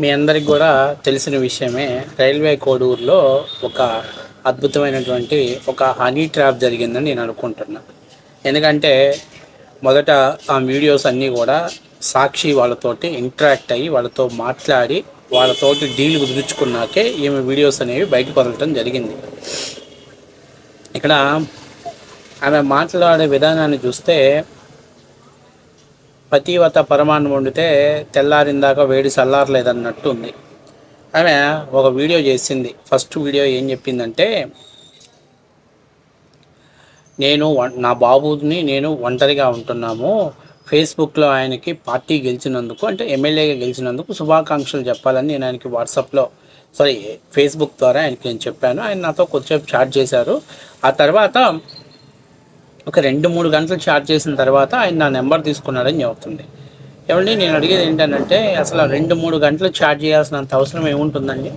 మీ అందరికి కూడా తెలిసిన విషయమే రైల్వే కోడూరులో ఒక అద్భుతమైనటువంటి ఒక హనీ ట్రాప్ జరిగిందని నేను అనుకుంటున్నా. ఎందుకంటే మొదట ఆ వీడియోస్ అన్నీ కూడా సాక్షి వాళ్ళతోటి ఇంటరాక్ట్ అయ్యి వాళ్ళతో మాట్లాడి వాళ్ళతోటి డీల్ కుదుర్చుకున్నాకే ఈమె వీడియోస్ అనేవి బయటకు వదలటం జరిగింది. ఇక్కడ ఆమె మాట్లాడే విధానాన్ని చూస్తే పతివత పరమాన్నం వండితే తెల్లారిందాక వేడి చల్లారలేదన్నట్టు ఉంది ఆమె ఒక వీడియో చేసింది. ఫస్ట్ వీడియో ఏం చెప్పిందంటే నేను నా బాబుని నేను ఒంటరిగా ఉంటున్నాము. ఫేస్బుక్లో ఆయనకి పార్టీ గెలిచినందుకు అంటే ఎమ్మెల్యేగా గెలిచినందుకు శుభాకాంక్షలు చెప్పాలని నేను ఆయనకి వాట్సాప్లో సారీ ఫేస్బుక్ ద్వారా ఆయనకి నేను చెప్పాను. ఆయన నాతో కొద్దిసేపు చాట్ చేశారు. ఆ తర్వాత ఒక రెండు మూడు గంటలు చాట్ చేసిన తర్వాత ఆయన నా నెంబర్ తీసుకున్నాడని చెబుతుంది. ఏమండి నేను అడిగేది ఏంటంటే అసలు రెండు మూడు గంటలు చాట్ చేయాల్సినంత అవసరం ఏముంటుందండి?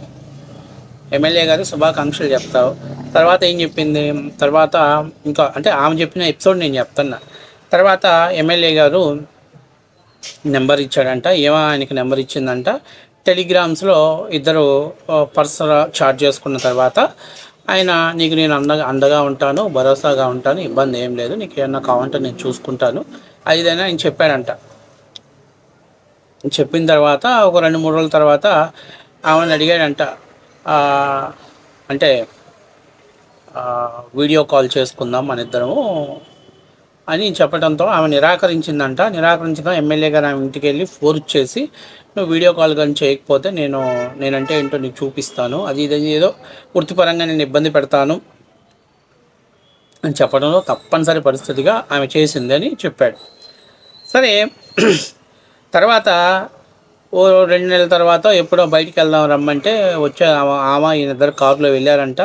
ఎమ్మెల్యే గారు శుభాకాంక్షలు చెప్తావు. తర్వాత ఏం చెప్పింది? తర్వాత ఇంకా అంటే ఆమె చెప్పిన ఎపిసోడ్ నేను చెప్తున్నా. తర్వాత ఎమ్మెల్యే గారు నెంబర్ ఇచ్చాడంట. ఏమో ఆయనకి నెంబర్ ఇచ్చిందంట. టెలిగ్రామ్స్లో ఇద్దరు పర్సనల్ చార్జ్ చేసుకున్న తర్వాత ఆయన నీకు నేను అండగా అండగా ఉంటాను భరోసాగా ఉంటాను ఇబ్బంది ఏం లేదు నీకు ఏమన్నా కావాలంటే నేను చూసుకుంటాను. అదిదైనా ఆయన చెప్పాడంట. చెప్పిన తర్వాత ఒక రెండు మూడు రోజుల తర్వాత ఆమెను అడిగాడంట అంటే వీడియో కాల్ చేసుకుందాం మన ఇద్దరము అని చెప్పడంతో ఆమె నిరాకరించిందంట. నిరాకరించడం ఎమ్మెల్యే గారు ఆమె ఇంటికి వెళ్ళి ఫోర్స్ చేసి నువ్వు వీడియో కాల్ కానీ చేయకపోతే నేను నేనంటే ఏంటో నీకు చూపిస్తాను. అది ఇది ఏదో వృత్తిపరంగా నేను ఇబ్బంది పెడతాను అని చెప్పడంలో తప్పనిసరి పరిస్థితిగా ఆమె చేసిందని చెప్పాడు. సరే తర్వాత ఓ రెండు నెలల తర్వాత ఎప్పుడో బయటికి వెళ్దాం రమ్మంటే వచ్చే ఆమె ఈయన ఇద్దరు కారులో వెళ్ళారంట.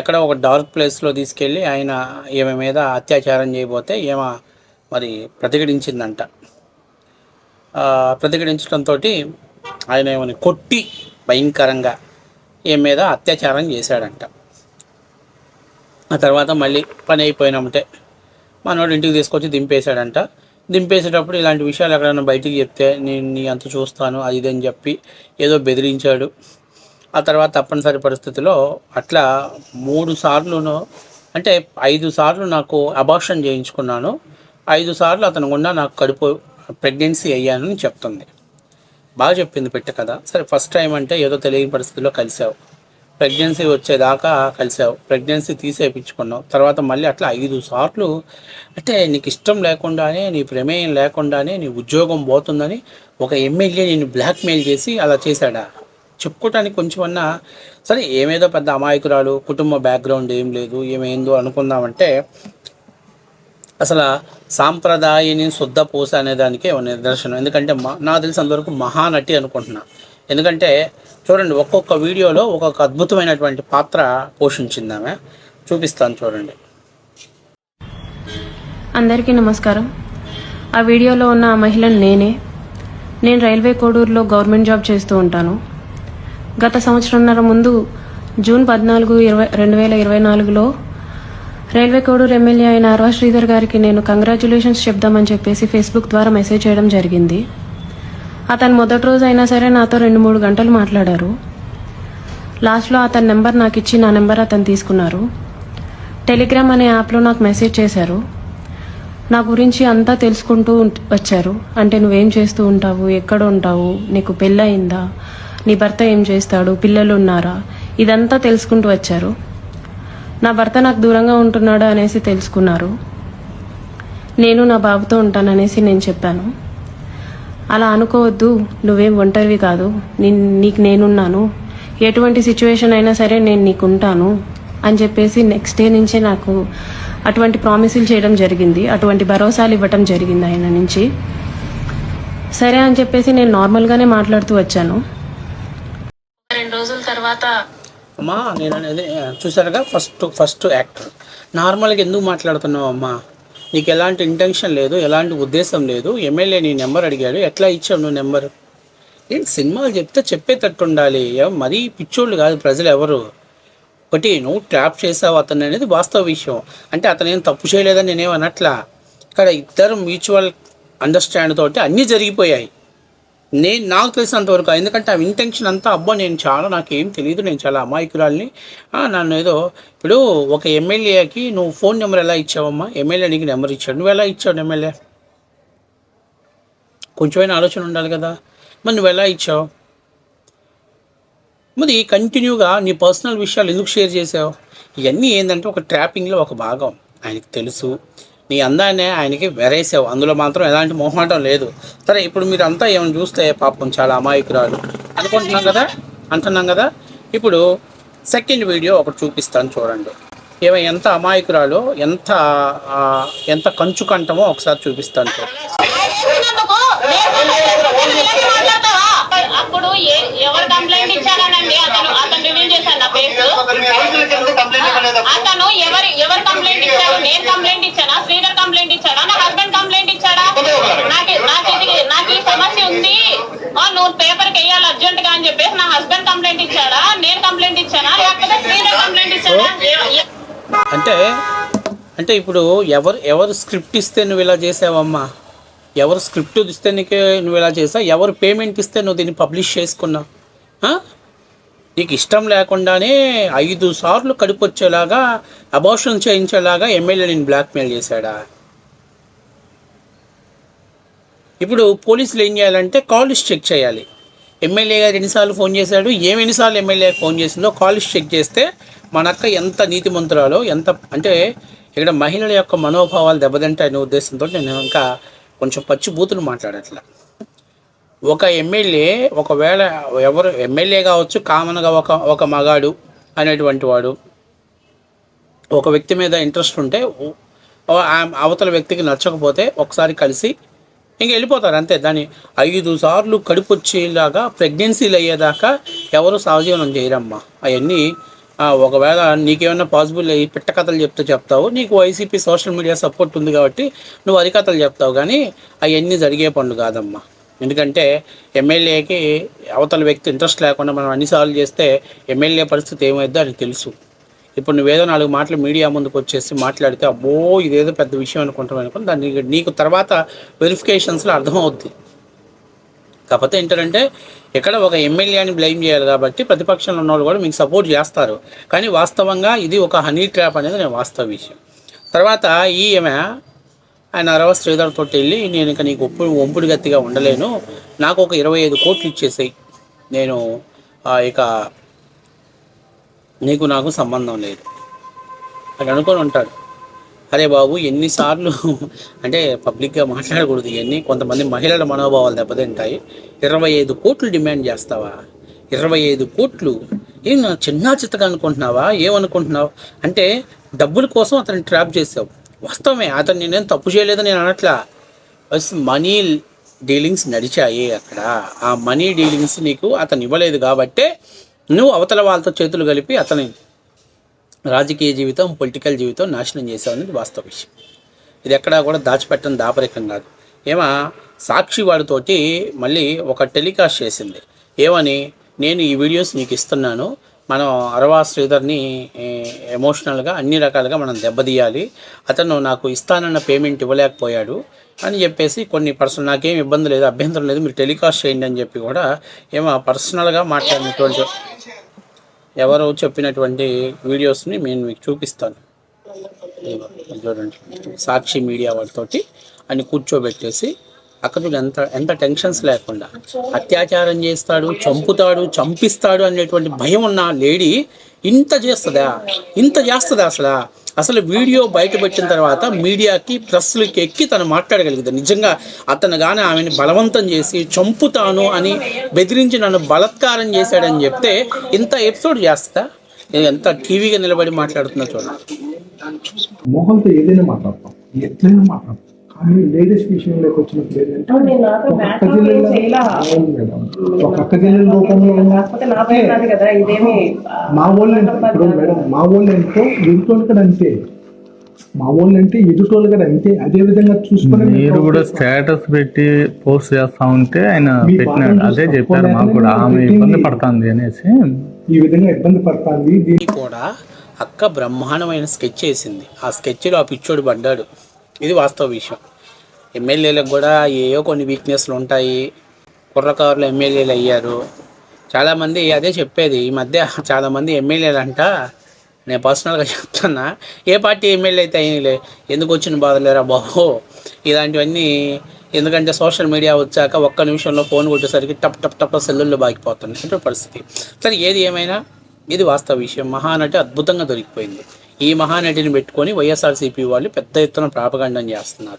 ఎక్కడ ఒక డార్క్ ప్లేస్లో తీసుకెళ్ళి ఆయన ఈమె మీద అత్యాచారం చేయబోతే ఈమె మరి ప్రతిఘటించిందంట. ప్రతిఘటించడంతో ఆయన ఏమని కొట్టి భయంకరంగా ఈమె మీద అత్యాచారం చేశాడంట. ఆ తర్వాత మళ్ళీ పని అయిపోయినామంటే మనోడు ఇంటికి తీసుకొచ్చి దింపేశాడంట. దింపేసేటప్పుడు ఇలాంటి విషయాలు ఎక్కడైనా బయటికి చెప్తే నేను నీ అంత చూస్తాను అది ఇది అని చెప్పి ఏదో బెదిరించాడు. ఆ తర్వాత తప్పనిసరి పరిస్థితిలో అట్లా మూడు సార్లును అంటే ఐదు సార్లు నాకు అబార్షన్ చేయించుకున్నాను. ఐదు సార్లు అతను గుండా నాకు కడుపు ప్రెగ్నెన్సీ అయ్యాను అని చెప్తుంది. బాగా చెప్పింది పెట్ట కదా. సరే ఫస్ట్ టైం అంటే ఏదో తెలియని పరిస్థితిలో కలిసావు. ప్రెగ్నెన్సీ వచ్చేదాకా కలిసావు. ప్రెగ్నెన్సీ తీసేపించుకున్నావు. తర్వాత మళ్ళీ అట్లా ఐదు సార్లు అంటే నీకు ఇష్టం లేకుండానే నీ ప్రమేయం లేకుండానే నీ ఉద్యోగం పోతుందని ఒక ఎమ్మెల్యే నేను బ్లాక్మెయిల్ చేసి అలా చేశాడా? చెప్పుకోవటానికి కొంచెమన్నా సరే ఏమేదో పెద్ద అమాయకురాలు కుటుంబ బ్యాక్గ్రౌండ్ ఏం లేదు ఏమైందో అనుకుందామంటే అసలు సాంప్రదాయని శుద్ధ పూస అనే దానికే నిదర్శనం. ఎందుకంటే మా నాకు తెలిసి అంతవరకు మహానటి అనుకుంటున్నా. ఎందుకంటే చూడండి ఒక్కొక్క వీడియోలో ఒక్కొక్క అద్భుతమైనటువంటి పాత్ర పోషించింది ఆమె. చూపిస్తాను చూడండి. అందరికీ నమస్కారం. ఆ వీడియోలో ఉన్న ఆ మహిళను నేనే. నేను రైల్వే కోడూరులో గవర్నమెంట్ జాబ్ చేస్తూ ఉంటాను. గత సంవత్సరంన్నర ముందు జూన్ పద్నాలుగు ఇరవై రెండు వేల ఇరవై నాలుగులో రైల్వే కోడూరు ఎమ్మెల్యే అయిన అర్వా శ్రీధర్ గారికి నేను కంగ్రాచులేషన్స్ చెప్దామని చెప్పేసి ఫేస్బుక్ ద్వారా మెసేజ్ చేయడం జరిగింది. అతను మొదటి రోజు అయినా సరే నాతో రెండు మూడు గంటలు మాట్లాడారు. లాస్ట్లో అతని నెంబర్ నాకు ఇచ్చి నా నెంబర్ అతను తీసుకున్నారు. టెలిగ్రామ్ అనే యాప్లో నాకు మెసేజ్ చేశారు. నా గురించి అంతా తెలుసుకుంటూ వచ్చారు. అంటే నువ్వేం చేస్తూ ఉంటావు? ఎక్కడ ఉంటావు? నీకు పెళ్ళయిందా? నీ భర్త ఏం చేస్తాడు? పిల్లలు ఉన్నారా? ఇదంతా తెలుసుకుంటూ వచ్చారు. నా భర్త నాకు దూరంగా ఉంటున్నాడు అనేసి తెలుసుకున్నారు. నేను నా బాబుతో ఉంటాననేసి నేను చెప్పాను. అలా అనుకోవద్దు. నువ్వేం ఒంటరివి కాదు. నీ- నీకు నేనున్నాను. ఎటువంటి సిచ్యువేషన్ అయినా సరే నేను నీకు ఉంటాను అని చెప్పేసి నెక్స్ట్ డే నుంచే నాకు అటువంటి ప్రామిసులు చేయడం జరిగింది. అటువంటి భరోసాలు ఇవ్వటం జరిగింది ఆయన నుంచి. సరే అని చెప్పేసి నేను నార్మల్గానే మాట్లాడుతూ వచ్చాను. రెండు రోజుల తర్వాత అమ్మా నేను అనేది చూసారుగా ఫస్ట్ ఫస్ట్ యాక్టర్ నార్మల్గా ఎందుకు మాట్లాడుతున్నావు అమ్మా? నీకు ఎలాంటి ఇంటెన్షన్ లేదు ఎలాంటి ఉద్దేశం లేదు. ఎమ్మెల్యే నీ నెంబర్ అడిగాడు ఎట్లా ఇచ్చావు నువ్వు నెంబర్? ఏంటి సినిమాలు చెప్తే చెప్పేటట్టు ఉండాలి మరీ పిచ్చోళ్ళు కాదు ప్రజలు ఎవరు? ఒకటి నువ్వు ట్రాప్ చేసావు అతను అనేది వాస్తవ విషయం. అంటే అతను ఏం తప్పు చేయలేదని నేనేం అనట్లా? ఇక్కడ ఇద్దరు మ్యూచువల్ అండర్స్టాండ్ తోటి అన్నీ జరిగిపోయాయి. నేను నాకు తెలిసినంత వరకు ఎందుకంటే ఆ ఇంటెన్షన్ అంతా అబ్బా నేను చాలా నాకేం తెలియదు నేను చాలా అమాయకురాల్ని. నన్ను ఏదో ఇప్పుడు ఒక ఎమ్మెల్యేకి నువ్వు ఫోన్ నెంబర్ ఎలా ఇచ్చావమ్మా? ఎమ్మెల్యే నీకు నెంబర్ ఇచ్చాడు. నువ్వు ఎలా ఇచ్చావు ఎమ్మెల్యే? కొంచెమైనా ఆలోచన ఉండాలి కదా. మరి నువ్వు ఎలా ఇచ్చావు? మరి కంటిన్యూగా నీ పర్సనల్ విషయాలు ఎందుకు షేర్ చేసావు? ఇవన్నీ ఏంటంటే ఒక ట్రాపింగ్లో ఒక భాగం. ఆయనకి తెలుసు. నీ అందాన్ని ఆయనకి వెరేసావు అందులో మాత్రం ఎలాంటి మొహమాటం లేదు. సరే ఇప్పుడు మీరు అంతా ఏమైనా చూస్తే పాపం చాలా అమాయకురాలు అనుకుంటున్నాం కదా? అంటున్నాం కదా? ఇప్పుడు సెకండ్ వీడియో ఒకటి చూపిస్తాను చూడండి. ఏమో ఎంత అమాయకురాలో ఎంత ఎంత కంచుకంటమో ఒకసారి చూపిస్తాను చూడండి. అప్పుడు ఏ- ఎవరు కంప్లైంట్ ఇచ్చారనండి? అతను అతను రివ్యూ చేశాను నా కేసు అతను ఎవరు ఎవరు కంప్లైంట్ ఇచ్చారు? నేను కంప్లైంట్ ఇచ్చానా? శ్రీధర్ కంప్లైంట్ ఇచ్చాడా? నా హస్బెండ్ కంప్లైంట్ ఇచ్చాడా? నాకు నాకు ఇది నాకు ఈ సమస్య ఉంది. ఆ, నువ్వు పేపర్ వేయాలి అర్జెంట్గా అని చెప్పేసి నా హస్బెండ్ కంప్లైంట్ ఇచ్చాడా? నేను కంప్లైంట్ ఇచ్చానా? లేకపోతే శ్రీధర్ కంప్లైంట్ ఇచ్చాడా? అంటే అంటే ఇప్పుడు ఎవరు ఎవరు స్క్రిప్ట్ ఇస్తే నువ్వు ఇలా చేసావమ్మా? ఎవరు స్క్రిప్ట్ ఇస్తే నీకు నువ్వు ఇలా చేసావు ఎవరు పేమెంట్ ఇస్తే నువ్వు దీన్ని పబ్లిష్ చేసుకున్నావు నీకు ఇష్టం లేకుండానే ఐదు సార్లు కడుపు వచ్చేలాగా అబార్షన్ చేయించేలాగా ఎమ్మెల్యే నేను బ్లాక్మెయిల్ చేశాడా? ఇప్పుడు పోలీసులు ఏం చేయాలంటే కాల్స్ చెక్ చేయాలి. ఎమ్మెల్యే గారు ఎన్నిసార్లు ఫోన్ చేశాడు? ఏమి ఎన్నిసార్లు ఎమ్మెల్యే ఫోన్ చేసిందో కాల్స్ చెక్ చేస్తే మన అక్క ఎంత నీతిమంతురాలో ఎంత అంటే ఇక్కడ మహిళల యొక్క మనోభావాలు దెబ్బతింటాయనే ఉద్దేశంతో నేను ఇంకా కొంచెం పచ్చి బూతులు మాట్లాడట్లా. ఒక ఎమ్మెల్యే ఒకవేళ ఎవరు ఎమ్మెల్యే కావచ్చు కామన్గా ఒక ఒక మగాడు అనేటువంటి వాడు ఒక వ్యక్తి మీద ఇంట్రెస్ట్ ఉంటే ఆ- అవతల వ్యక్తికి నచ్చకపోతే ఒకసారి కలిసి ఇంక వెళ్ళిపోతారు అంతే. దాన్ని ఐదు సార్లు కడుపు వచ్చేలాగా ప్రెగ్నెన్సీలు అయ్యేదాకా ఎవరు సహజీవనం చేయరమ్మా. అవన్నీ ఒకవేళ నీకేమైనా పాసిబుల్ అయ్యి పిట్ట కథలు చెప్తే చెప్తావు. నీకు వైసీపీ సోషల్ మీడియా సపోర్ట్ ఉంది కాబట్టి నువ్వు అరికథలు చెప్తావు కానీ అవన్నీ జరిగే పనులు కాదమ్మా. ఎందుకంటే ఎమ్మెల్యేకి అవతల వ్యక్తి ఇంట్రెస్ట్ లేకుండా మనం అన్నిసార్లు చేస్తే ఎమ్మెల్యే పరిస్థితి ఏమైద్దో అని తెలుసు. ఇప్పుడు నువ్వేదో నాలుగు మాటలు మీడియా ముందుకు వచ్చేసి మాట్లాడితే అబ్బో ఇదేదో పెద్ద విషయం అనుకుంటాం అనుకుని దాన్ని నీకు తర్వాత వెరిఫికేషన్స్లో అర్థమవుద్ది. కాకపోతే ఏంటంటే ఇక్కడ ఒక ఎమ్మెల్యేని బ్లేమ్ చేయాలి కాబట్టి ప్రతిపక్షంలో ఉన్న వాళ్ళు కూడా మీకు సపోర్ట్ చేస్తారు. కానీ వాస్తవంగా ఇది ఒక హనీ ట్రాప్ అనేది నేను వాస్తవ విషయం. తర్వాత ఈ ఈమె ఆయన అరవ శ్రీధర్ తోటి వెళ్ళి నేను ఇక నీకు ఒప్పుడు ఒంపుడు గత్తిగా ఉండలేను. నాకు ఒక ఇరవై ఐదు కోట్లు ఇచ్చేసాయి. నేను ఆ, ఇక నీకు నాకు సంబంధం లేదు. అని అనుకొని ఉంటాడు. అరే బాబు ఎన్నిసార్లు అంటే పబ్లిక్గా మాట్లాడకూడదు ఇవన్నీ. కొంతమంది మహిళల మనోభావాలు దెబ్బతింటాయి. ఇరవై ఐదు కోట్లు డిమాండ్ చేస్తావా? ఇరవై ఐదు కోట్లు? ఏం చిన్న చిత్తగా అనుకుంటున్నావా? ఏమనుకుంటున్నావు? అంటే డబ్బుల కోసం అతన్ని ట్రాప్ చేసావు. వాస్తవమే అతను నేనేం తప్పు చేయలేదని నేను అనట్లా. బస్ మనీ డీలింగ్స్ నడిచాయి అక్కడ. ఆ మనీ డీలింగ్స్ నీకు అతను ఇవ్వలేదు కాబట్టే నువ్వు అవతల వాళ్ళతో చేతులు కలిపి అతని రాజకీయ జీవితం పొలిటికల్ జీవితం నాశనం చేసావు అనేది వాస్తవ విషయం. ఇది ఎక్కడా కూడా దాచిపెట్టడం దాపరికం కాదు. ఏమా సాక్షి వాడితోటి మళ్ళీ ఒక టెలికాస్ట్ చేసింది. ఏమని నేను ఈ వీడియోస్ నీకు ఇస్తున్నాను మనం అరవా శ్రీధర్ని ఎమోషనల్గా అన్ని రకాలుగా మనం దెబ్బతీయాలి అతను నాకు ఇస్తానన్న పేమెంట్ ఇవ్వలేకపోయాడు అని చెప్పేసి కొన్ని పర్సనల్ నాకేం ఇబ్బంది లేదు అభ్యంతరం లేదు మీరు టెలికాస్ట్ చేయండి అని చెప్పి కూడా ఏమో పర్సనల్గా మాట్లాడినటువంటి ఎవరో చెప్పినటువంటి వీడియోస్ని నేను మీకు చూపిస్తాను. చూడండి. సాక్షి మీడియా వాటితోటి అని కూర్చోబెట్టేసి అక్కడ ఎంత ఎంత టెన్షన్స్ లేకుండా అత్యాచారం చేస్తాడు చంపుతాడు చంపిస్తాడు అనేటువంటి భయం ఉన్న లేడీ ఇంత చేస్తుందా? ఇంత చేస్తుందా అసలు? అసలు వీడియో బయటపెట్టిన తర్వాత మీడియాకి ప్రెస్లకి ఎక్కి తను మాట్లాడగలిగింది. నిజంగా అతను కానీ ఆమెను బలవంతం చేసి చంపుతాను అని బెదిరించి నన్ను బలత్కారం చేశాడని చెప్తే ఇంత ఎపిసోడ్ చేస్తుందా? ఎంత టీవీగా నిలబడి మాట్లాడుతున్నా చూడండి. మోహన్తో ఏదైనా మాట్లాడతాం. ఎట్లయినా మాట్లాడతాం. కానీ లేడీస్ విషయంలోకి వచ్చినప్పుడు ఏంటంటే రూపంలో మా వాళ్ళు ఇప్పుడు మేడం మా వాళ్ళు అంటే ఎదుటోళ్ళు కూడా అంతే. మా వాళ్ళు అంటే ఎదుటోళ్ళు కూడా అంతే. అదే విధంగా చూసుకుని మీరు కూడా స్టేటస్ పెట్టి పోస్ట్ చేస్తా ఉంటే ఆయన పెట్టినాడు అదే చెప్పారు మాకు కూడా. ఆమె. ఇబ్బంది పడుతుంది అనేసి. ఈ విధంగా ఇబ్బంది పడుతుంది. దీని ఇది కూడా అక్క బ్రహ్మాండమైన స్కెచ్ వేసింది. ఆ స్కెచ్లో ఆ పిచ్చోడు పడ్డాడు. ఇది వాస్తవ విషయం. ఎమ్మెల్యేలకు కూడా ఏవో కొన్ని వీక్నెస్లు ఉంటాయి. కుర్రకారులు ఎమ్మెల్యేలు అయ్యారు. చాలామంది అదే చెప్పేది. ఈ మధ్య చాలామంది ఎమ్మెల్యేలు అంట నేను పర్సనల్గా చెప్తున్నా. ఏ పార్టీ ఎమ్మెల్యే అయితే అయినలే. ఎందుకు వచ్చిన బాధలేరా బాబు? ఇలాంటివన్నీ ఎందుకంటే సోషల్ మీడియా వచ్చాక ఒక్క నిమిషంలో ఫోన్ కొట్టేసరికి టప్ టప్ టప్ సెల్లుల్లో బాగిపోతుంది అంటే పరిస్థితి. సరే ఏది ఏమైనా? ఇది వాస్తవ విషయం. మహానటి అద్భుతంగా దొరికిపోయింది. ఈ మహానటిని పెట్టుకొని వైఎస్ఆర్సీపీ వాళ్ళు పెద్ద ఎత్తున ప్రాపగండం చేస్తున్నారు.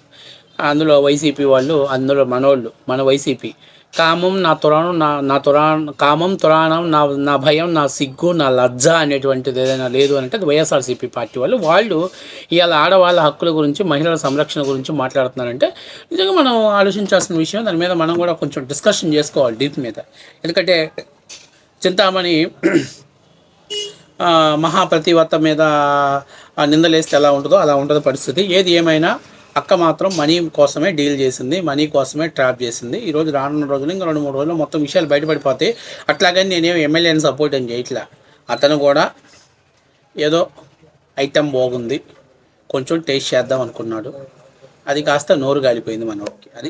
అందులో వైసీపీ వాళ్ళు అందులో మనోళ్ళు మన వైసీపీ. కామం నా తురాణం నా నా తురాణం కామం తురాణం నా నా భయం నా సిగ్గు నా లజ్జ అనేటువంటిది ఏదైనా లేదు అంటే అది వైఎస్ఆర్సీపీ పార్టీ వాళ్ళు. వాళ్ళు ఇవాళ ఆడవాళ్ళ హక్కుల గురించి మహిళల సంరక్షణ గురించి మాట్లాడుతున్నారంటే నిజంగా మనం ఆలోచించాల్సిన విషయం. దాని మీద మనం కూడా కొంచెం డిస్కషన్ చేసుకోవాలి డీప్ మీద. ఎందుకంటే చింతామణి ఆ, మహాప్రతివత్త మీద నిందలేస్తే ఎలా ఉంటుందో అలా ఉంటుంది పరిస్థితి. ఏది ఏమైనా అక్క మాత్రం మనీ కోసమే డీల్ చేసింది మనీ కోసమే ట్రాప్ చేసింది. ఈ రోజు రానున్న రోజులు ఇంకా రెండు మూడు రోజులు మొత్తం విషయాలు బయటపడిపోతాయి అట్లాగని నేనేం ఎమ్మెల్యేని సపోర్ట్ అని చేయట్లా. అతను కూడా ఏదో ఐటెం బాగుంది కొంచెం టేస్ట్ చేద్దాం అనుకున్నాడు. అది కాస్త నోరు గాలిపోయింది మనోడికి. అది